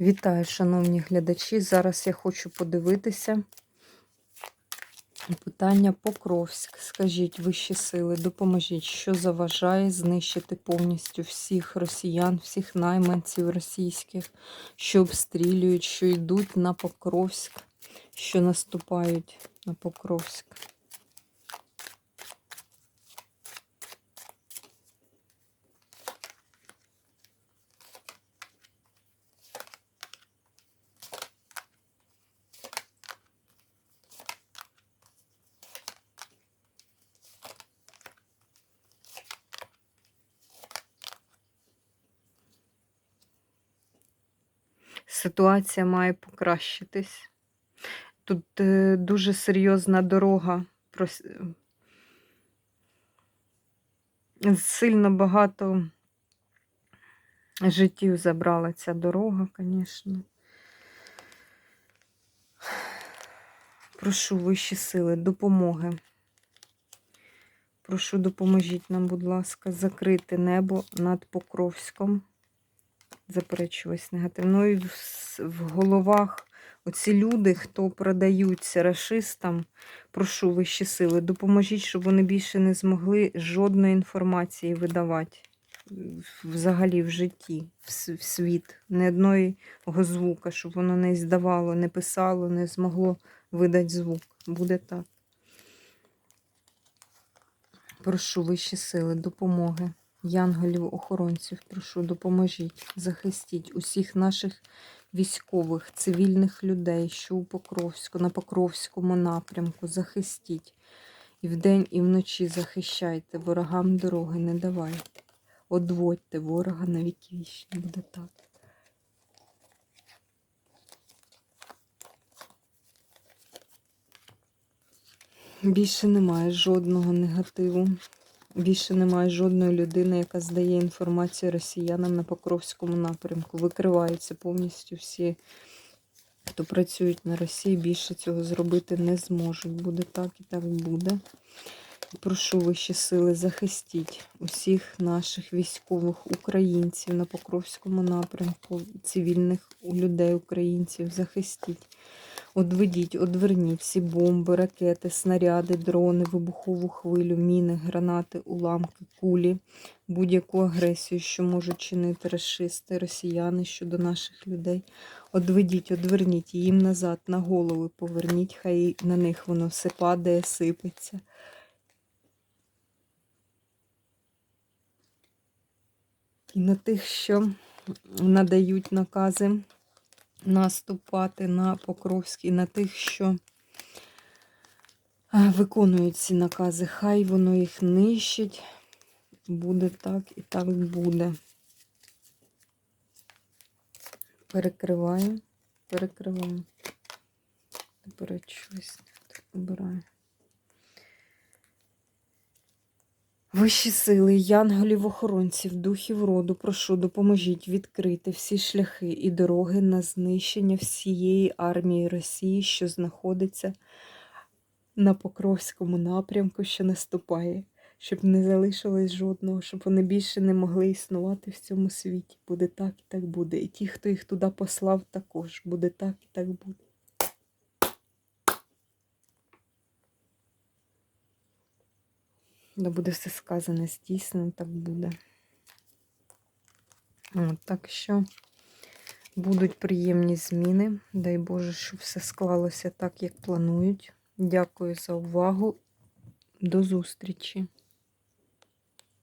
Вітаю, шановні глядачі. Зараз я хочу подивитися питання Покровськ. Скажіть, вищі сили, допоможіть, що заважає знищити повністю всіх росіян, всіх найманців російських, що обстрілюють, що йдуть на Покровськ, що наступають на Покровськ. Ситуація має покращитись. Тут е, дуже серйозна дорога. Сильно багато життів забрала ця дорога, звісно. Прошу вищі сили, допомоги. Прошу, допоможіть нам, будь ласка, закрити небо над Покровськом. Заперечуюсь негативно. Ну і в, головах оці люди, хто продаються рашистам, прошу вищі сили, допоможіть, щоб вони більше не змогли жодної інформації видавати взагалі в житті, в, світ. Ні одного звука, щоб воно не здавало, не писало, не змогло видати звук. Буде так. Прошу вищі сили, допомоги. Янголів, охоронців, прошу, допоможіть, захистіть усіх наших військових, цивільних людей, що у Покровську, на Покровському напрямку, захистіть. І вдень, і вночі захищайте, ворогам дороги не давайте. Одводьте ворога на віки вічні, буде так. Більше немає жодного негативу. Більше немає жодної людини, яка здає інформацію росіянам на Покровському напрямку. Викриваються повністю всі, хто працюють на Росії, більше цього зробити не зможуть. Буде так і так буде. Прошу вищі сили, захистіть усіх наших військових українців на Покровському напрямку, цивільних людей, українців, захистіть. Одведіть, одверніть всі бомби, ракети, снаряди, дрони, вибухову хвилю, міни, гранати, уламки, кулі, будь-яку агресію, що можуть чинити расисти, росіяни щодо наших людей. Одведіть, одверніть їм назад, на голови поверніть, хай на них воно все падає, сипеться. І на тих, що надають накази наступати на Покровський, на тих, що а, виконують ці накази. Хай воно їх нищить. Буде так і так буде. Перекриваю, перекриваю. Тепер щось обираю. Вищі сили, янголів, охоронців, духів роду, прошу, допоможіть відкрити всі шляхи і дороги на знищення всієї армії Росії, що знаходиться на Покровському напрямку, що наступає, щоб не залишилось жодного, щоб вони більше не могли існувати в цьому світі. Буде так і так буде. І ті, хто їх туди послав, також буде так і так буде. Да буде все сказане, здійснено, так буде. От, так що будуть приємні зміни. Дай Боже, щоб все склалося так, як планують. Дякую за увагу. До зустрічі!